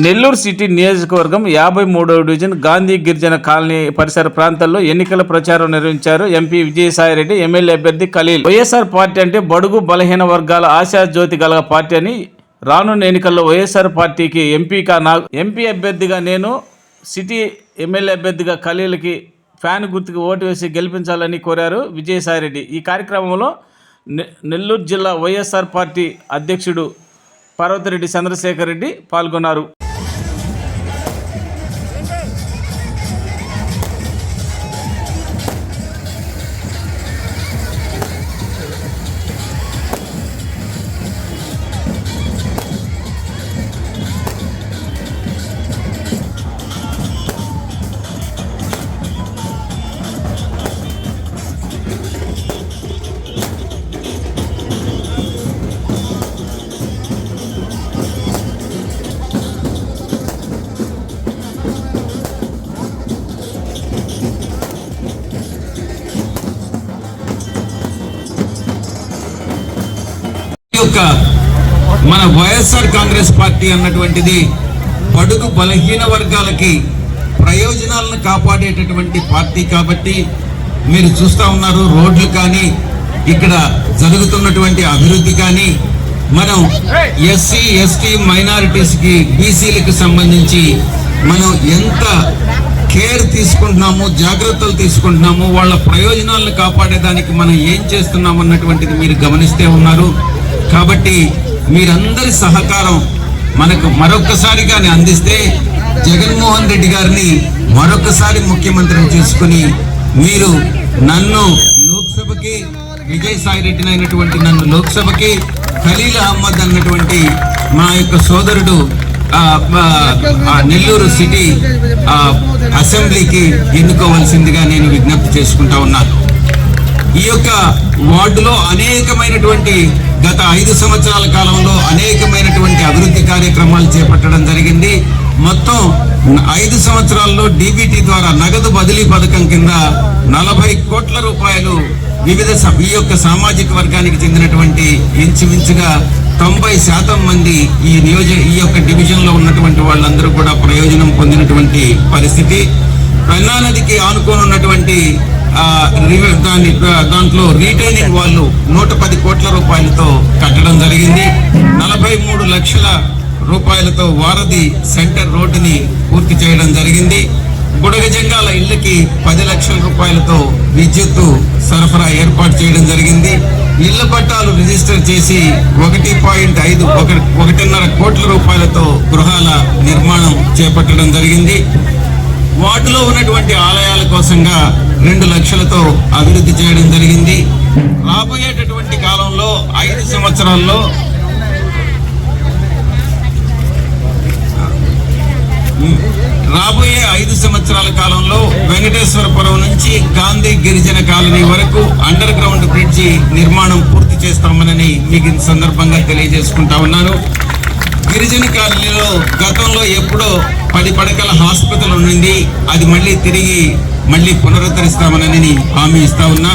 Nellore city నియోజకవర్గం యాభై మూడవ డివిజన్ గాంధీ గిరిజన కాలనీ పరిసర ప్రాంతాల్లో ఎన్నికల ప్రచారం నిర్వహించారు ఎంపీ విజయసాయిరెడ్డి ఎమ్మెల్యే అభ్యర్థి ఖలీల్. వైఎస్ఆర్ పార్టీ అంటే బడుగు బలహీన వర్గాల ఆశా జ్యోతి గల పార్టీ అని రానున్న ఎన్నికల్లో వైఎస్ఆర్ పార్టీకి ఎంపీగా నా ఎంపీ అభ్యర్థిగా నేను సిటీ ఎమ్మెల్యే అభ్యర్థిగా ఖలీల్కి ఫ్యాన్ గుర్తుకు ఓటు వేసి గెలిపించాలని కోరారు విజయసాయిరెడ్డి. ఈ కార్యక్రమంలో నె- నెల్లూరు జిల్లా వైఎస్ఆర్ పార్టీ అధ్యక్షుడు పార్వతిరెడ్డి చంద్రశేఖర్ రెడ్డి పాల్గొన్నారు. యొక్క మన వైఎస్ఆర్ కాంగ్రెస్ పార్టీ అన్నటువంటిది బడుగు బలహీన వర్గాలకి ప్రయోజనాలను కాపాడేటటువంటి పార్టీ కాబట్టి మీరు చూస్తా ఉన్నారు రోడ్లు కానీ ఇక్కడ జరుగుతున్నటువంటి అభివృద్ధి కానీ మనం ఎస్సీ ఎస్టీ మైనారిటీస్కి బీసీలకు సంబంధించి మనం ఎంత కేర్ తీసుకుంటున్నాము జాగ్రత్తలు తీసుకుంటున్నాము వాళ్ళ ప్రయోజనాలను కాపాడేదానికి మనం ఏం చేస్తున్నాం అన్నటువంటిది మీరు గమనిస్తే ఉన్నారు. కాబట్టి మీరందరి సహకారం మనకు మరొక్కసారిగానే అందిస్తే జగన్మోహన్ రెడ్డి గారిని మరొకసారి ముఖ్యమంత్రిని చేసుకుని మీరు నన్ను లోక్సభకి విజయసాయి రెడ్డిని అయినటువంటి నన్ను లోక్సభకి ఖలీల్ అహ్మద్ అన్నటువంటి మా యొక్క సోదరుడు నెల్లూరు సిటీ అసెంబ్లీకి ఎన్నుకోవాల్సిందిగా నేను విజ్ఞప్తి చేసుకుంటా ఉన్నాను. ఈ యొక్క వార్డులో అనేకమైనటువంటి గత ఐదు సంవత్సరాల కాలంలో అనేకమైనటువంటి అభివృద్ధి కార్యక్రమాలు చేపట్టడం జరిగింది. మొత్తం ఐదు సంవత్సరాల్లో డీబీటీ ద్వారా నగదు బదిలీ పథకం కింద నలభై కోట్ల రూపాయలు వివిధ ఈ యొక్క సామాజిక వర్గానికి చెందినటువంటి ఇంచుమించుగా తొంభై శాతం మంది ఈ నియోజ ఈ యొక్క డివిజన్లో ఉన్నటువంటి వాళ్ళందరూ కూడా ప్రయోజనం పొందినటువంటి పరిస్థితి. పెన్నా నదికి దాని దాంట్లో రీటైనింగ్ వాళ్ళు నూట పది కోట్ల రూపాయలతో కట్టడం జరిగింది. నలభై మూడు లక్షల రూపాయలతో వారధి సెంటర్ రోడ్డుని పూర్తి చేయడం జరిగింది. బుడగజంగాల ఇళ్ళకి పది లక్షల రూపాయలతో విద్యుత్తు సరఫరా ఏర్పాటు చేయడం జరిగింది. ఇళ్ళ పట్టాలు రిజిస్టర్ చేసి ఒకటి పాయింట్ ఐదు ఒక ఒకటిన్నర కోట్ల రూపాయలతో గృహాల నిర్మాణం చేపట్టడం జరిగింది. వాటిలో ఉన్నటువంటి ఆలయాల కోసంగా రెండు లక్షలతో అభివృద్ధి చేయడం జరిగింది. రాబోయేటటువంటి కాలంలో ఐదు సంవత్సరాల్లో రాబోయే ఐదు సంవత్సరాల కాలంలో వెంకటేశ్వరపురం నుంచి గాంధీ గిరిజన కాలనీ వరకు అండర్ గ్రౌండ్ బ్రిడ్జి నిర్మాణం పూర్తి చేస్తామని మీకు సందర్భంగా తెలియజేసుకుంటా ఉన్నాను. గిరిజన కాలనీలో గతంలో ఎప్పుడో పది పడకల హాస్పిటల్ ఉండింది. అది మళ్ళీ తిరిగి మళ్ళీ పునరుద్ధరిస్తామనని హామీ ఇస్తా ఉన్నా.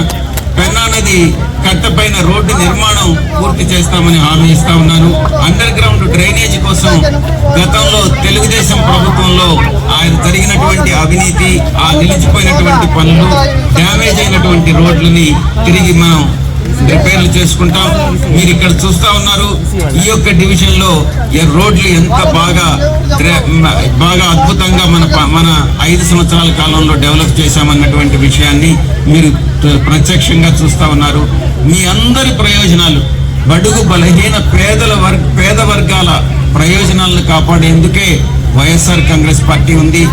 పెన్నా నది కట్టపైన రోడ్డు నిర్మాణం పూర్తి చేస్తామని హామీ ఇస్తా ఉన్నాను. అండర్ గ్రౌండ్ డ్రైనేజ్ కోసం గతంలో తెలుగుదేశం ప్రభుత్వంలో ఆయన జరిగినటువంటి అవినీతి ఆ నిలిచిపోయినటువంటి పనులు డ్యామేజ్ అయినటువంటి రోడ్లని తిరిగి మనం రిపేర్లు చేసుకుంటాం. మీరు ఇక్కడ చూస్తా ఉన్నారు. ఈ యొక్క డివిజన్లో రోడ్లు ఎంత బాగా బాగా అద్భుతంగా మన మన ఐదు సంవత్సరాల కాలంలో డెవలప్ చేశామన్నటువంటి విషయాన్ని మీరు ప్రత్యక్షంగా చూస్తా ఉన్నారు. మీ అందరి ప్రయోజనాలు బడుగు బలహీన పేదల వర్ పేద వర్గాల ప్రయోజనాలను కాపాడేందుకే వైఎస్ఆర్ కాంగ్రెస్ పార్టీ ఉంది.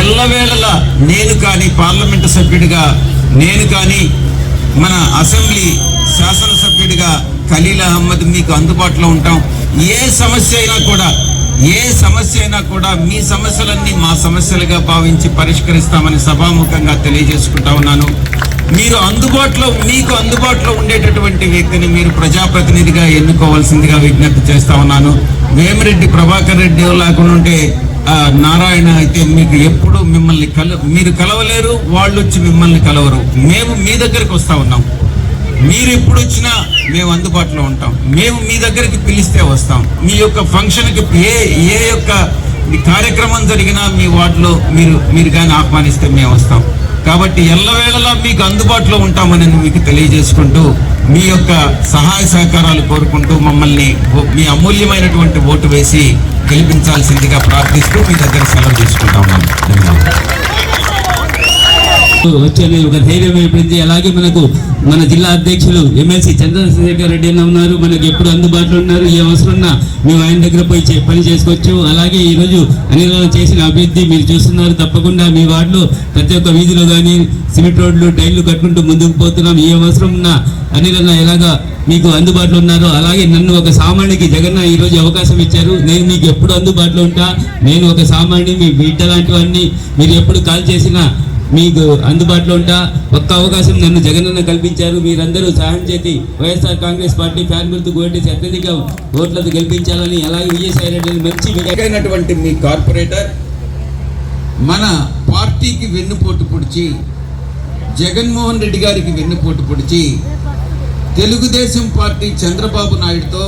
ఎల్లవేళలా నేను కానీ పార్లమెంటు సభ్యుడిగా నేను కానీ మన అసెంబ్లీ శాసనసభ్యుడిగా ఖలీల్ అహ్మద్ మీకు అందుబాటులో ఉంటాం. ఏ సమస్య అయినా కూడా ఏ సమస్య అయినా కూడా మీ సమస్యలన్నీ మా సమస్యలుగా భావించి పరిష్కరిస్తామని సభాముఖంగా తెలియజేసుకుంటా ఉన్నాను. మీరు అందుబాటులో మీకు అందుబాటులో ఉండేటటువంటి వ్యక్తిని మీరు ప్రజాప్రతినిధిగా ఎన్నుకోవాల్సిందిగా విజ్ఞప్తి చేస్తా ఉన్నాను. వేమిరెడ్డి ప్రభాకర్ రెడ్డి లేకుండా ఉంటే నారాయణ అయితే మీకు ఎప్పుడు మిమ్మల్ని కల మీరు కలవలేరు వాళ్ళు వచ్చి మిమ్మల్ని కలవరు. మేము మీ దగ్గరికి వస్తా ఉన్నాం. మీరు ఎప్పుడు వచ్చినా మేము అందుబాటులో ఉంటాం. మేము మీ దగ్గరికి పిలిస్తే వస్తాం. మీ యొక్క ఫంక్షన్కి ఏ ఏ యొక్క కార్యక్రమం జరిగినా మీ వార్డులో మీరు మీరు కానీ ఆహ్వానిస్తే మేము వస్తాం. కాబట్టి ఎల్లవేళలా మీకు అందుబాటులో ఉంటామని మీకు తెలియజేసుకుంటూ మీ యొక్క సహాయ సహకారాలు కోరుకుంటూ మమ్మల్ని మీ అమూల్యమైనటువంటి ఓటు వేసి గెలిపించాల్సిందిగా ప్రార్థిస్తూ మీ దగ్గర సెలవు తీసుకుంటాం. ఉన్నాను ధన్యవాదాలు. వచ్చే ఒక ధైర్యం ఏర్పడింది. అలాగే మనకు మన జిల్లా అధ్యక్షులు ఎమ్మెల్సీ చంద్రశేఖర్ రెడ్డి అన్న ఉన్నారు. మనకు ఎప్పుడు అందుబాటులో ఉన్నారు. ఏ అవసరం ఉన్నా మేము ఆయన దగ్గర పోయి పని చేసుకోవచ్చు. అలాగే ఈరోజు అనిల చేసిన అభివృద్ధి మీరు చూస్తున్నారు. తప్పకుండా మీ వార్డులో ప్రతి ఒక్క వీధిలో కానీ సిమెంట్ రోడ్లు టైర్లు కట్టుకుంటూ ముందుకు పోతున్నాం. ఏ అవసరం ఉన్నా అనిలన్న ఎలాగా మీకు అందుబాటులో ఉన్నారో అలాగే నన్ను ఒక సామాన్యుడికి జగన్న ఈరోజు అవకాశం ఇచ్చారు. నేను మీకు ఎప్పుడు అందుబాటులో ఉంటా? నేను ఒక సామాన్యుడి మీ బిడ్డ లాంటివన్నీ మీరు ఎప్పుడు కాల్ చేసినా మీకు అందుబాటులో ఉంటా. ఒక్క అవకాశం నన్ను జగనన్న కల్పించారు. మీరందరూ సహాయం చేసి వైఎస్ఆర్ కాంగ్రెస్ పార్టీ ఫ్యాన్ గుర్తుకు ఓటేసి అత్యధిక ఓట్లతో గెలిపించాలని అలాగే విజయసాయి రెడ్డిని మంచి అయినటువంటి మీ కార్పొరేటర్ మన పార్టీకి వెన్నుపోటు పొడిచి జగన్మోహన్ రెడ్డి గారికి వెన్నుపోటు పొడిచి తెలుగుదేశం పార్టీ చంద్రబాబు నాయుడుతో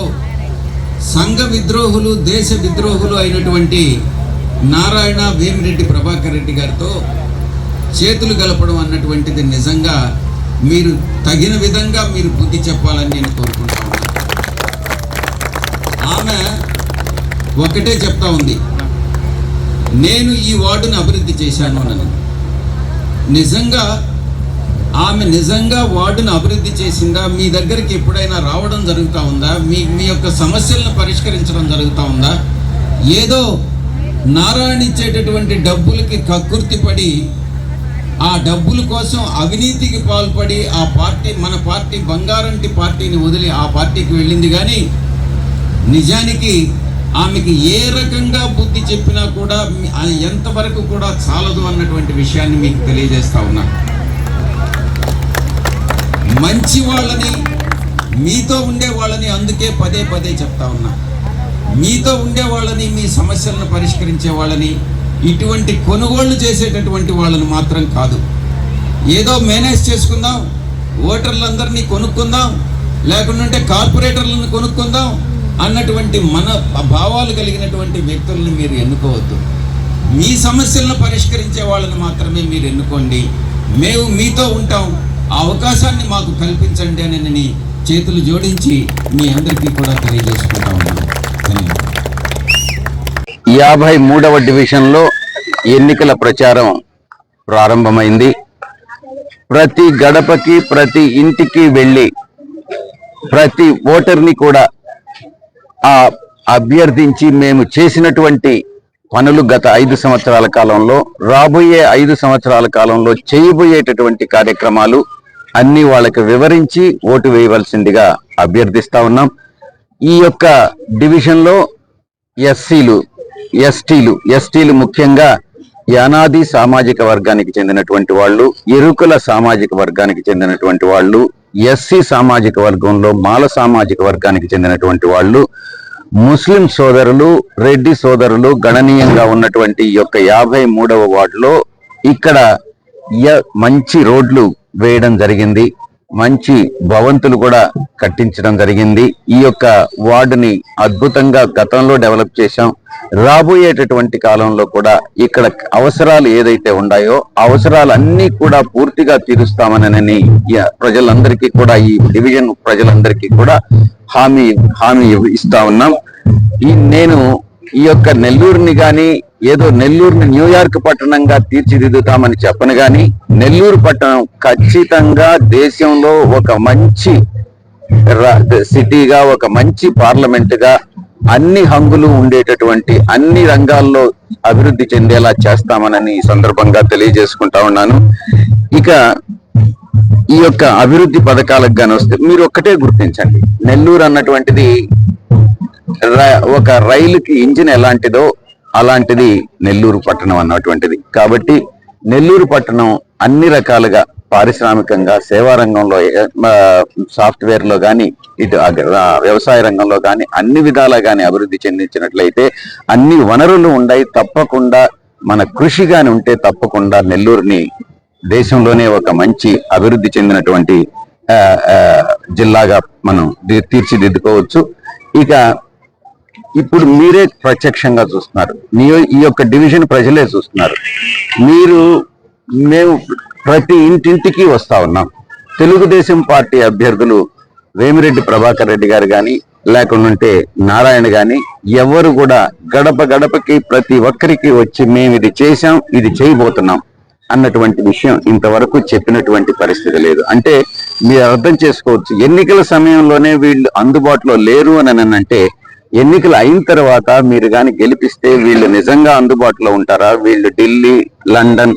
సంఘ విద్రోహులు దేశ విద్రోహులు అయినటువంటి నారాయణ వేమిరెడ్డి ప్రభాకర్ రెడ్డి గారితో చేతులు గలపడం అన్నటువంటిది నిజంగా మీరు తగిన విధంగా మీరు బుద్ధి చెప్పాలని నేను కోరుకుంటా ఆమె ఒకటే చెప్తా ఉంది. నేను ఈ వార్డును అభివృద్ధి చేశాను అని నిజంగా ఆమె నిజంగా వార్డును అభివృద్ధి చేసిందా? మీ దగ్గరికి ఎప్పుడైనా రావడం జరుగుతూ ఉందా? మీ మీ యొక్క సమస్యలను పరిష్కరించడం జరుగుతూ ఉందా? ఏదో నారాయణ ఇచ్చేటటువంటి డబ్బులకి కక్కుర్తి పడి ఆ డబ్బుల కోసం అవినీతికి పాల్పడి ఆ పార్టీ మన పార్టీ బంగారంటి పార్టీని వదిలి ఆ పార్టీకి వెళ్ళింది కానీ నిజానికి ఆమెకి ఏ రకంగా బుద్ధి చెప్పినా కూడా ఎంతవరకు కూడా చాలదు అన్నటువంటి విషయాన్ని మీకు తెలియజేస్తా ఉన్నా. మంచి వాళ్ళని మీతో ఉండే వాళ్ళని అందుకే పదే పదే చెప్తా ఉన్నా. మీతో ఉండే వాళ్ళని మీ సమస్యలను పరిష్కరించే వాళ్ళని ఇటువంటి కొనుగోళ్ళు చేసేటటువంటి వాళ్ళని మాత్రం కాదు. ఏదో మేనేజ్ చేసుకుందాం ఓటర్లందరినీ కొనుక్కుందాం లేకుంటే కార్పొరేటర్లను కొనుక్కుందాం అన్నటువంటి మన భావాలు కలిగినటువంటి వ్యక్తులను మీరు ఎన్నుకోవద్దు. మీ సమస్యలను పరిష్కరించే వాళ్ళని మాత్రమే మీరు ఎన్నుకోండి. మేము మీతో ఉంటాం. ఆ అవకాశాన్ని మాకు కల్పించండి అని చేతులు జోడించి మీ అందరికీ కూడా తెలియజేసుకుంటా ఉన్నాను. ధన్యవాదాలు. యాభై మూడవ డివిజన్లో ఎన్నికల ప్రచారం ప్రారంభమైంది. ప్రతి గడపకి ప్రతి ఇంటికి వెళ్ళి ప్రతి ఓటర్ని కూడా ఆ అభ్యర్థించి మేము చేసినటువంటి పనులు గత ఐదు సంవత్సరాల కాలంలో రాబోయే ఐదు సంవత్సరాల కాలంలో చేయబోయేటటువంటి కార్యక్రమాలు అన్ని వాళ్ళకి వివరించి ఓటు వేయవలసిందిగా అభ్యర్థిస్తా ఉన్నాం. ఈ యొక్క డివిజన్లో ఎస్సీలు ఎస్టీలు. ఎస్టీలు ముఖ్యంగా యానాది సామాజిక వర్గానికి చెందినటువంటి వాళ్ళు ఎరుకుల సామాజిక వర్గానికి చెందినటువంటి వాళ్ళు ఎస్సీ సామాజిక వర్గంలో మాల సామాజిక వర్గానికి చెందినటువంటి వాళ్ళు ముస్లిం సోదరులు రెడ్డి సోదరులు గణనీయంగా ఉన్నటువంటి ఈ యొక్క యాభై మూడవ వార్డులో ఇక్కడ య- మంచి రోడ్లు వేయడం జరిగింది. మంచి భవంతులు కూడా కట్టించడం జరిగింది. ఈ యొక్క వార్డుని అద్భుతంగా గతంలో డెవలప్ చేశాం. రాబోయేటటువంటి కాలంలో కూడా ఇక్కడ అవసరాలు ఏదైతే ఉన్నాయో అవసరాలు అవసరాలన్నీ కూడా పూర్తిగా తీరుస్తామనని ప్రజలందరికీ కూడా ఈ డివిజన్ ప్రజలందరికీ కూడా హామీ హామీ ఇస్తా ఉన్నాం. ఈ నేను ఈ యొక్క నెల్లూరుని గాని ఏదో నెల్లూరుని న్యూయార్క్ పట్టణంగా తీర్చిదిద్దుతామని చెప్పను గాని నెల్లూరు పట్టణం ఖచ్చితంగా దేశంలో ఒక మంచి రా- సిటీగా ఒక మంచి పార్లమెంటుగా అన్ని హంగులు ఉండేటటువంటి అన్ని రంగాల్లో అభివృద్ధి చెందేలా చేస్తామనని ఈ సందర్భంగా తెలియజేసుకుంటా ఉన్నాను. ఇక ఈ యొక్క అభివృద్ధి పథకాలకు గాని వస్తే మీరు ఒక్కటే గుర్తించండి. నెల్లూరు అన్నటువంటిది ఒక రైలుకి ఇంజిన్ ఎలాంటిదో అలాంటిది నెల్లూరు పట్టణం అన్నటువంటిది. కాబట్టి నెల్లూరు పట్టణం అన్ని రకాలుగా పారిశ్రామికంగా సేవా రంగంలో సాఫ్ట్వేర్లో కానీ ఇటు వ్యవసాయ రంగంలో కానీ అన్ని విధాలా కానీ అభివృద్ధి చెందించినట్లయితే అన్ని వనరులు ఉన్నాయి తప్పకుండా మన కృషి కానీ ఉంటే తప్పకుండా నెల్లూరుని దేశంలోనే ఒక మంచి అభివృద్ధి చెందినటువంటి జిల్లాగా మనం తీర్చిదిద్దుకోవచ్చు. ఇక ఇప్పుడు మీరే ప్రత్యక్షంగా చూస్తున్నారు. మీ ఈ యొక్క డివిజన్ ప్రజలే చూస్తున్నారు. మీరు మేము ప్రతి ఇంటింటికి వస్తా ఉన్నాం. తెలుగుదేశం పార్టీ అభ్యర్థులు వేమిరెడ్డి ప్రభాకర్ రెడ్డి గారు కానీ లేకుంటే నారాయణ గాని ఎవరు కూడా గడప గడపకి ప్రతి ఒక్కరికి వచ్చి మేము ఇది చేశాం ఇది చేయబోతున్నాం అన్నటువంటి విషయం ఇంతవరకు చెప్పినటువంటి పరిస్థితి లేదు. అంటే మీరు అర్థం చేసుకోవచ్చు ఎన్నికల సమయంలోనే వీళ్ళు అందుబాటులో లేరు అని అంటే ఎన్నికలు అయిన తర్వాత మీరు కానీ గెలిపిస్తే వీళ్ళు నిజంగా అందుబాటులో ఉంటారా? వీళ్ళు ఢిల్లీ లండన్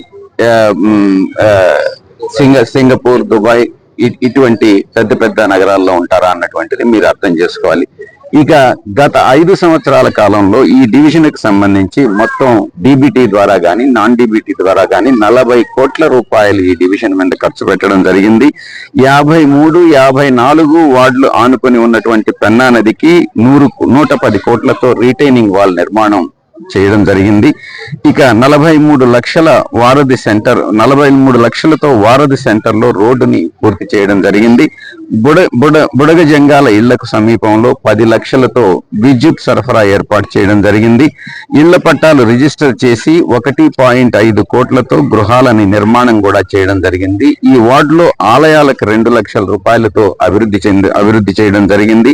సింగ సింగపూర్ దుబాయ్ ఇటువంటి పెద్ద పెద్ద నగరాల్లో ఉంటారా అన్నటువంటిది మీరు అర్థం చేసుకోవాలి. ఇక గత ఐదు సంవత్సరాల కాలంలో ఈ డివిజన్కి సంబంధించి మొత్తం డీబీటీ ద్వారా కానీ నాన్ డీబీటీ ద్వారా కానీ నలభై కోట్ల రూపాయలు ఈ డివిజన్ మీద ఖర్చు పెట్టడం జరిగింది. యాభై మూడు యాభై నాలుగు వార్డులు ఆనుకొని ఉన్నటువంటి పెన్నా నదికి నూరు నూట పది కోట్లతో రీటైనింగ్ వాల్ నిర్మాణం చేయడం జరిగింది. ఇక నలభై మూడు లక్షల వారధి సెంటర్ నలభై మూడు లక్షలతో వారధి సెంటర్లో రోడ్డుని పూర్తి చేయడం జరిగింది. బుడ బుడ బుడగ జంగాల ఇళ్ళకు సమీపంలో పది లక్షలతో విద్యుత్ సరఫరా ఏర్పాటు చేయడం జరిగింది. ఇళ్ళ పట్టాలు రిజిస్టర్ చేసి ఒకటి పాయింట్ ఐదు కోట్లతో గృహాలని నిర్మాణం కూడా చేయడం జరిగింది. ఈ వార్డులో ఆలయాలకు రెండు లక్షల రూపాయలతో అభివృద్ధి చెంది అభివృద్ధి చేయడం జరిగింది.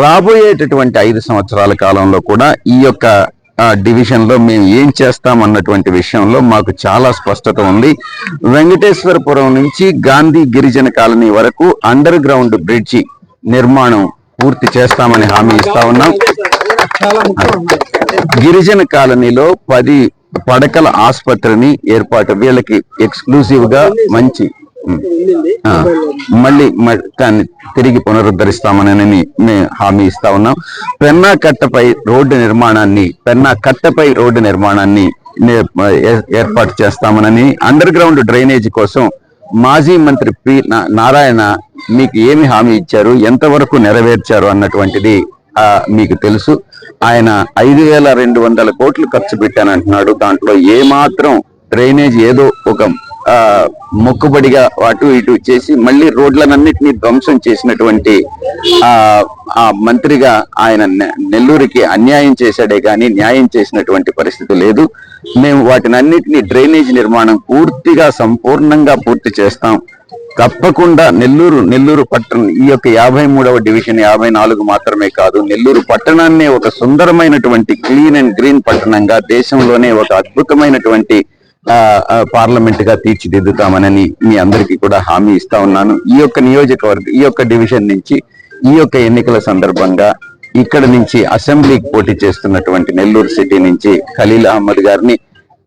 రాబోయేటటువంటి ఐదు సంవత్సరాల కాలంలో కూడా ఈ యొక్క ఆ డివిజన్లో మేము ఏం చేస్తాం అన్నటువంటి విషయంలో మాకు చాలా స్పష్టత ఉంది. వెంకటేశ్వరపురం నుంచి గాంధీ గిరిజన కాలనీ వరకు అండర్ గ్రౌండ్ బ్రిడ్జి నిర్మాణం పూర్తి చేస్తామని హామీ ఇస్తా ఉన్నాం. గిరిజన కాలనీలో పది పడకల ఆసుపత్రిని ఏర్పాటు వీళ్ళకి ఎక్స్క్లూజివ్గా మంచి మళ్ళీ దాన్ని తిరిగి పునరుద్ధరిస్తామని మేము హామీ ఇస్తా ఉన్నాం. పెన్నా కట్టపై రోడ్డు నిర్మాణాన్ని పెన్నా కట్టపై రోడ్డు నిర్మాణాన్ని ఏ- ఏర్పాటు చేస్తామనని అండర్ గ్రౌండ్ డ్రైనేజ్ కోసం మాజీ మంత్రి పి నారాయణ మీకు ఏమి హామీ ఇచ్చారు ఎంతవరకు నెరవేర్చారు అన్నటువంటిది మీకు తెలుసు. ఆయన ఐదు వేల రెండు వందల కోట్లు ఖర్చు పెట్టానంటున్నాడు. దాంట్లో ఏ మాత్రం డ్రైనేజ్ ఏదో ఒక మొక్కుబడిగా అటు ఇటు చేసి మళ్ళీ రోడ్లనన్నిటినీ ధ్వంసం చేసినటువంటి ఆ మంత్రిగా ఆయన నెల్లూరుకి అన్యాయం చేశాడే కానీ న్యాయం చేసినటువంటి పరిస్థితి లేదు. మేము వాటినన్నిటినీ డ్రైనేజ్ నిర్మాణం పూర్తిగా సంపూర్ణంగా పూర్తి చేస్తాం. తప్పకుండా నెల్లూరు నెల్లూరు పట్టణం ఈ యొక్క యాభై మూడవ డివిజన్ యాభై నాలుగు మాత్రమే కాదు నెల్లూరు పట్టణాన్ని ఒక సుందరమైనటువంటి క్లీన్ అండ్ గ్రీన్ పట్టణంగా దేశంలోనే ఒక అద్భుతమైనటువంటి పార్లమెంట్గా తీర్చిదిద్దుతామనని మీ అందరికీ కూడా హామీ ఇస్తా ఉన్నాను. ఈ యొక్క నియోజకవర్గం ఈ యొక్క డివిజన్ నుంచి ఈ యొక్క ఎన్నికల సందర్భంగా ఇక్కడ నుంచి అసెంబ్లీకి పోటీ చేస్తున్నటువంటి నెల్లూరు సిటీ నుంచి ఖలీల్ అహ్మద్ గారిని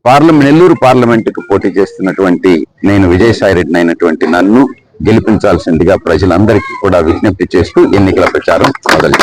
పార్లమెంట్ నెల్లూరు పార్లమెంటుకు పోటీ చేస్తున్నటువంటి నేను విజయసాయి రెడ్డి అయినటువంటి నన్ను గెలిపించాల్సిందిగా ప్రజలందరికీ కూడా విజ్ఞప్తి చేస్తూ ఎన్నికల ప్రచారం మొదలు